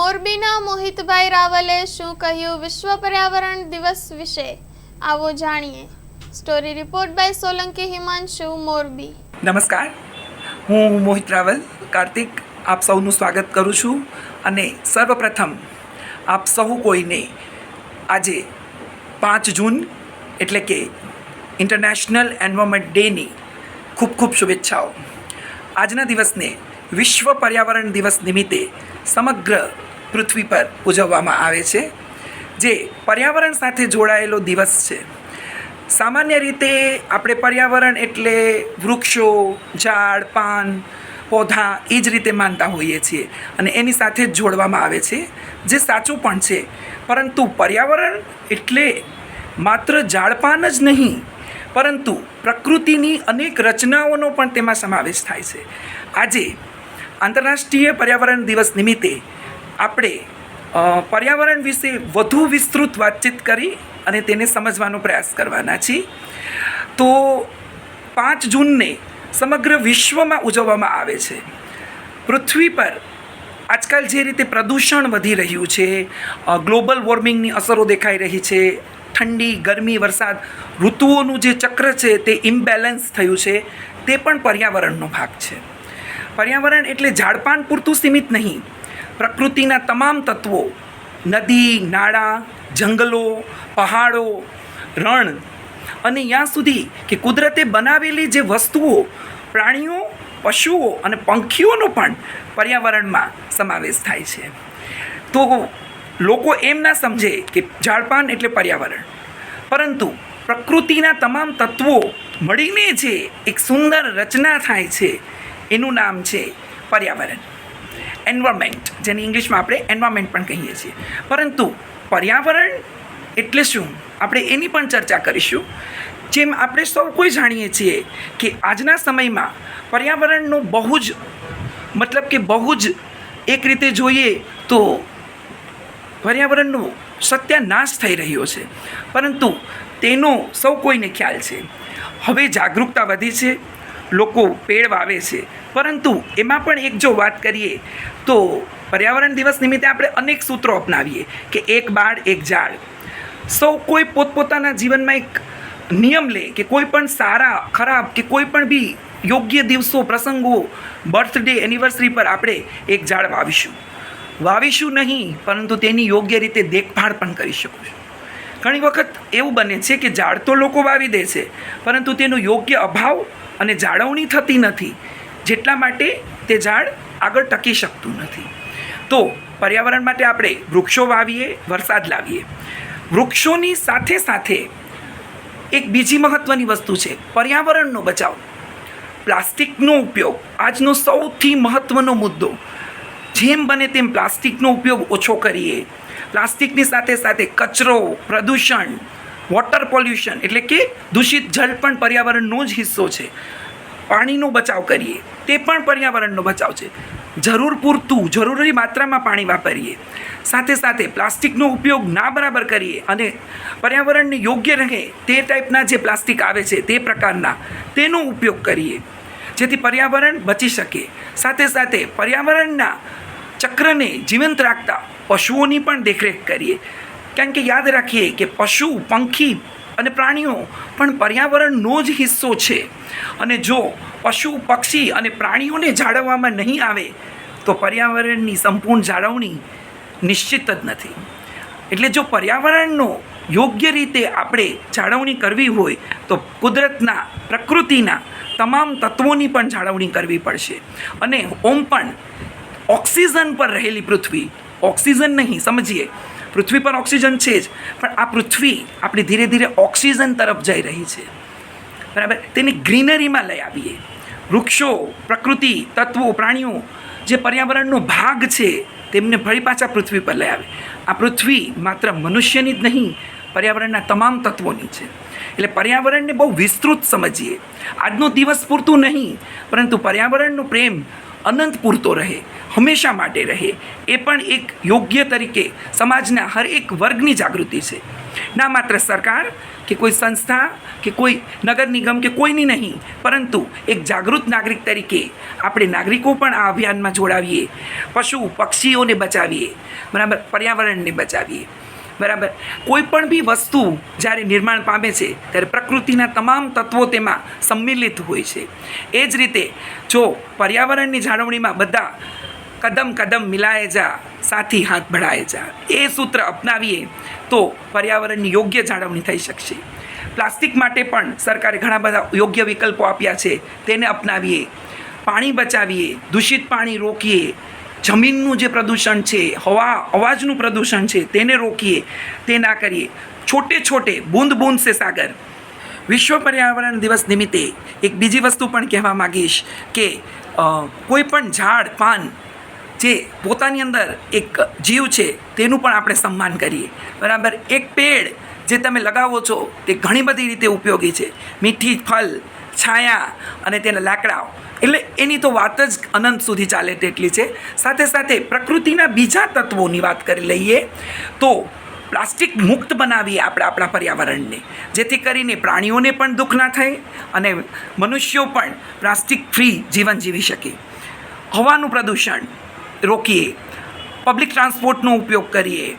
મોરબીના મોહિતભાઈ રાવલે શું કહ્યું વિશ્વ પર્યાવરણ દિવસ વિશે? આવો જાણીએ. Story report by Solanki Himanshu, Morbi. નમસ્કાર. હું મોહિત રાવલ, કાર્તિક, આપ સૌનું સ્વાગત કરું છું. અને સર્વપ્રથમ આપ સૌ કોઈને આજે પાંચ જૂન એટલે કે ઇન્ટરનેશનલ એન્વાયરમેન્ટ ડેની ખૂબ ખૂબ શુભેચ્છાઓ. આજના દિવસને વિશ્વ પર્યાવરણ દિવસ નિમિત્તે સમગ્ર પૃથ્વી પર ઉજવવામાં આવે છે, જે પર્યાવરણ સાથે જોડાયેલો દિવસ છે. સામાન્ય રીતે આપણે પર્યાવરણ એટલે વૃક્ષો, ઝાડ, પાન, પૌધા, એ જ રીતે માનતા હોઈએ છીએ અને એની સાથે જ જોડવામાં આવે છે, જે સાચું પણ છે. પરંતુ પર્યાવરણ એટલે માત્ર ઝાડપાન જ નહીં, પરંતુ પ્રકૃતિની અનેક રચનાઓનો પણ તેમાં સમાવેશ થાય છે. આજે આંતરરાષ્ટ્રીય પર્યાવરણ દિવસ નિમિત્તે આપણે પર્યાવરણ વિશે વધુ વિસ્તૃત વાતચીત કરી અને તેને સમજવાનો પ્રયાસ કરવાના છીએ. તો પાંચ જૂનને સમગ્ર વિશ્વમાં ઉજવવામાં આવે છે. પૃથ્વી પર આજકાલ જે રીતે પ્રદૂષણ વધી રહ્યું છે ગ્લોબલ વોર્મિંગની અસરો દેખાઈ રહી છે, ઠંડી, ગરમી, વરસાદ, ઋતુઓનું જે ચક્ર છે તે ઇમ્બેલેન્સ થયું છે, તે પણ પર્યાવરણનો ભાગ છે. પર્યાવરણ એટલે ઝાડપાન પૂરતું સીમિત નહીં પ્રકૃતિના તમામ તત્વો, નદી, નાળા, જંગલો, પહાડો, રણ અને ત્યાં સુધી કે કુદરતે બનાવેલી જે વસ્તુઓ, પ્રાણીઓ, પશુઓ અને પંખીઓનો પણ પર્યાવરણમાં સમાવેશ થાય છે. તો લોકો એમ ના સમજે કે ઝાડપાન એટલે પર્યાવરણ. પરંતુ પ્રકૃતિના તમામ તત્વો મળીને જે એક સુંદર રચના થાય છે, એનું નામ છે પર્યાવરણ. એન્વાયરમેન્ટ જેની ઇંગ્લિશમાં આપણે એન્વાયરમેન્ટ પણ કહીએ છીએ. પરંતુ પર્યાવરણ એટલે શું? આપણે એની પણ ચર્ચા કરીશું. જેમ આપણે સૌ કોઈ જાણીએ છીએ કે આજના સમયમાં પર્યાવરણનો બહુ જ, મતલબ કે બહુ જ એક રીતે જોઈએ તો પર્યાવરણનો સત્યાનાશ થઈ રહ્યો છે. પરંતુ તેનો સૌ કોઈને ખ્યાલ છે. હવે જાગૃતતા વધી છે. લોકો પેડ વાવે છે. પરંતુ એમાં પણ એક જો વાત કરીએ તો પર્યાવરણ દિવસ નિમિત્તે આપણે અનેક સૂત્રો અપનાવીએ કે એક બાળ, એક ઝાડ. સૌ કોઈ પોતપોતાના જીવનમાં એક નિયમ લે કે કોઈ પણ સારા, ખરાબ કે કોઈ પણ બી યોગ્ય દિવસો, પ્રસંગો, બર્થડે, એનિવર્સરી પર આપણે એક ઝાડ વાવીશું. વાવીશું નહીં, પરંતુ તેની યોગ્ય રીતે દેખભાળ પણ કરી શકું છું. ઘણી વખત એવું બને છે કે ઝાડ તો લોકો વાવી દે છે, પરંતુ તેનો યોગ્ય અભાવ અને જાળવણી થતી નથી. જેટલા માટે તે ઝાડ આગળ ટકી શકતું નથી. તો પર્યાવરણ માટે આપણે વૃક્ષો વાવીએ, વરસાદ લાવીએ. વૃક્ષોની સાથે સાથે એક બીજી મહત્ત્વની વસ્તુ છે, પર્યાવરણનો બચાવ. પ્લાસ્ટિકનો ઉપયોગ આજનો સૌથી મહત્ત્વનો મુદ્દો. જેમ બને તેમ પ્લાસ્ટિકનો ઉપયોગ ઓછો કરીએ. પ્લાસ્ટિકની સાથે સાથે કચરો, પ્રદૂષણ વોટર પોલ્યુશન એટલે કે દૂષિત જળ પણ પર્યાવરણનો જ હિસ્સો છે. પાણીનો બચાવ કરીએ, તે પણ પર્યાવરણનો બચાવ છે. જરૂર પૂરતું, જરૂરી માત્રામાં પાણી વાપરીએ. સાથે સાથે પ્લાસ્ટિકનો ઉપયોગ ના બરાબર કરીએ અને પર્યાવરણને યોગ્ય રહે તે ટાઈપના જે પ્લાસ્ટિક આવે છે તે પ્રકારના, તેનો ઉપયોગ કરીએ. જેથી પર્યાવરણ બચી શકે. સાથે સાથે પર્યાવરણના ચક્રને જીવંત રાખતા પશુઓની પણ દેખરેખ કરીએ. કારણ કે યાદ રાખીએ કે પશુ, પંખી અને પ્રાણીઓ. પણ પર્યાવરણનો જ હિસ્સો છે. અને જો પશુ, પક્ષી અને પ્રાણીઓને જાળવવામાં નહીં આવે, તો પર્યાવરણની સંપૂર્ણ જાળવણી નિશ્ચિત જ નથી. એટલે જો પર્યાવરણનો યોગ્ય રીતે આપણે જાળવણી કરવી હોય, તો કુદરતના, પ્રકૃતિના તમામ તત્વોની પણ જાળવણી કરવી પડશે. અને ઓમ પણ ઓક્સિજન પર રહેલી પૃથ્વી. ઓક્સિજન નહીં, સમજીએ. પૃથ્વી પર ઓક્સિજન છે જ. પણ આ પૃથ્વી આપણી ધીરે ધીરે ઓક્સિજન તરફ જઈ રહી છે. બરાબર? તેને ગ્રીનરીમાં લઈ આવીએ. વૃક્ષો, પ્રકૃતિ, તત્વો, પ્રાણીઓ જે પર્યાવરણનો ભાગ છે, તેમને ફરી પાછા પૃથ્વી પર લઈ આવે. આ પૃથ્વી માત્ર મનુષ્યની જ નહીં, પર્યાવરણના તમામ તત્વોની છે. એટલે પર્યાવરણને બહુ વિસ્તૃત સમજીએ. આજનો દિવસ પૂરતું નહીં, પરંતુ પર્યાવરણનો પ્રેમ અનંત પૂરતો રહે, હંમેશા માટે રહે. એ પણ એક યોગ્ય તરીકે સમાજના હર એક વર્ગની જાગૃતિ છે. ના માત્ર સરકાર કે કોઈ સંસ્થા કે કોઈ નગર નિગમ કે કોઈની નહીં, પરંતુ એક જાગૃત નાગરિક તરીકે આપણે નાગરિકો પણ આ અભિયાનમાં જોડાવીએ. પશુ પક્ષીઓને બચાવીએ, બરાબર, પર્યાવરણને બચાવીએ. બરાબર? કોઈ પણ બી વસ્તુ જ્યારે નિર્માણ પામે છે, ત્યારે પ્રકૃતિના તમામ તત્વો તેમાં સંમિલિત હોય છે. એ જ રીતે જો પર્યાવરણની જાળવણીમાં બધા કદમ કદમ મિલાએ જા, સાથી હાથ બઢાએ જા, એ સૂત્ર અપનાવીએ તો પર્યાવરણની યોગ્ય જાળવણી થઈ શકશે. પ્લાસ્ટિક માટે પણ સરકારે ઘણા બધા યોગ્ય વિકલ્પો આપ્યા છે, તેને અપનાવીએ. પાણી બચાવીએ, દૂષિત પાણી રોકીએ જમીનનું જે પ્રદૂષણ છે, હવા, અવાજનું પ્રદૂષણ છે, તેને રોકીએ, તે ના કરીએ. છોટે છોટે બૂંદ બૂંદ સે સાગર. વિશ્વ પર્યાવરણ દિવસ નિમિત્તે એક બીજી વસ્તુ પણ કહેવા માગીશ કે કોઈ પણ ઝાડ, પાન જે પોતાની અંદર એક જીવ છે, તેનું પણ આપણે સન્માન કરીએ. બરાબર? એક પેડ જે તમે લગાવો છો, તે ઘણી બધી રીતે ઉપયોગી છે. મીઠી ફલ, છાયા અને તેના લાકડાઓ. એટલે એની તો વાત જ અનંત સુધી ચાલે તેટલી છે. સાથે સાથે પ્રકૃતિના બીજા તત્વોની વાત કરી લઈએ તો પ્લાસ્ટિક મુક્ત બનાવીએ આપણે આપણા પર્યાવરણને. જેથી કરીને પ્રાણીઓને પણ દુઃખ ના થાય અને મનુષ્યો પણ પ્લાસ્ટિક ફ્રી જીવન જીવી શકે. હવાનું પ્રદૂષણ રોકીએ. પબ્લિક ટ્રાન્સપોર્ટનો ઉપયોગ કરીએ.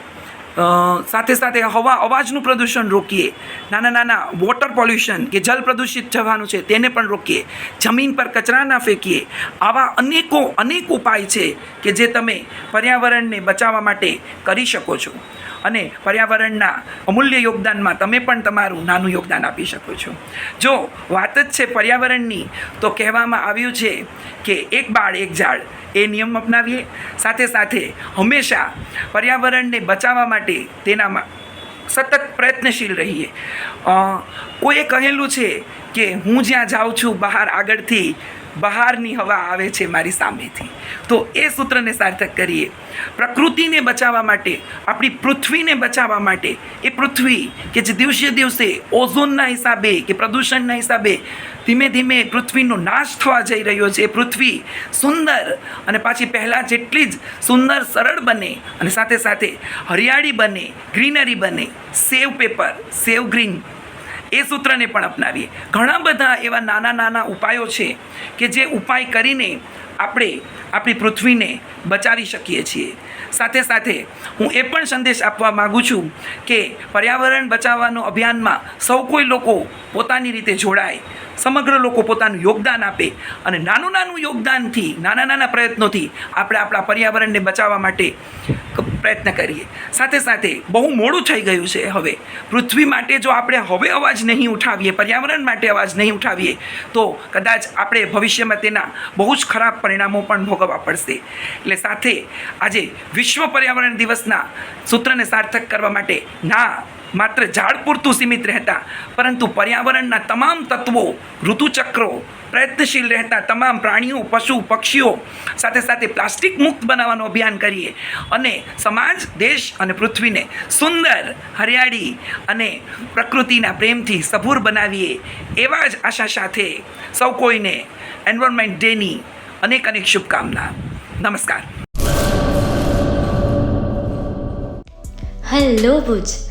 સાથે સાથે હવા, અવાજનું પ્રદૂષણ રોકીએ. નાના નાના વોટર પોલ્યુશન કે જલ પ્રદૂષિત જવાનું છે તેને પણ રોકીએ. જમીન પર કચરા ના ફેંકીએ. આવા અનેકો, અનેક ઉપાય છે કે જે તમે પર્યાવરણને બચાવવા માટે કરી શકો છો. અને પર્યાવરણના અમૂલ્ય યોગદાનમાં તમે પણ તમારું નાનું યોગદાન આપી શકો છો. જો વાત જ છે પર્યાવરણની, તો કહેવામાં આવ્યું છે કે એક બાળ, એક ઝાડ, એ નિયમ અપનાવીએ. સાથે સાથે હંમેશા પર્યાવરણને બચાવવા માટે તેનામાં સતત પ્રયત્નશીલ રહીએ. કોઈએ કહેલું છે કે હું જ્યાં જાઉં છું બહાર આગળથી બહારની હવા આવે છે મારી સામેથી. તો એ સૂત્રને સાર્થક કરીએ. પ્રકૃતિને બચાવવા માટે, આપણી પૃથ્વીને બચાવવા માટે, એ પૃથ્વી કે જે દિવસે દિવસે ઓઝોનના હિસાબે કે પ્રદૂષણના હિસાબે ધીમે ધીમે પૃથ્વીનો નાશ થવા જઈ રહ્યો છે. એ પૃથ્વી સુંદર અને પાછી પહેલાં જેટલી જ સુંદર, સરળ બને અને સાથે સાથે હરિયાળી બને, ગ્રીનરી બને. સેવ પેપર, સેવ ગ્રીન એ સૂત્રને પણ અપનાવીએ. ઘણા બધા એવા નાના નાના ઉપાયો છે કે જે ઉપાય કરીને આપણે આપણી પૃથ્વીને બચાવી શકીએ છીએ. સાથે સાથે હું એ પણ સંદેશ આપવા માગું છું કે પર્યાવરણ બચાવવાનો અભિયાનમાં સૌ કોઈ લોકો પોતાની રીતે જોડાય. સમગ્ર લોકો પોતાનું યોગદાન આપે અને નાનું નાનું યોગદાનથી, નાના નાના પ્રયત્નોથી આપણે આપણા પર્યાવરણને બચાવવા માટે પ્રયત્ન કરીએ. સાથે સાથે બહુ મોડું થઈ ગયું છે હવે. પૃથ્વી માટે જો આપણે હવે અવાજ નહીં ઉઠાવીએ, પર્યાવરણ માટે અવાજ નહીં ઉઠાવીએ, તો કદાચ આપણે ભવિષ્યમાં તેના બહુ જ ખરાબ પરિણામો પણ ભોગવવા પડશે. એટલે સાથે આજે વિશ્વ પર્યાવરણ દિવસના સૂત્રને સાર્થક કરવા માટે ના માત્ર ઝાડ પૂરતું સીમિત રહેતા, પરંતુ પર્યાવરણના તમામ તત્વો, ઋતુચક્રો, પ્રયત્નશીલ રહેતા તમામ પ્રાણીઓ, પશુ, પક્ષીઓ સાથે સાથે પ્લાસ્ટિક મુક્ત બનાવવાનું અભિયાન કરીએ અને સમાજ, દેશ અને પૃથ્વીને સુંદર, હરિયાળી અને પ્રકૃતિના પ્રેમથી સભૂર બનાવીએ એવા જ આશા સાથે સૌ કોઈને એન્વાયરમેન્ટ ડેની અનેક અનેક શુભકામના. નમસ્કાર. હેલો ભુજ.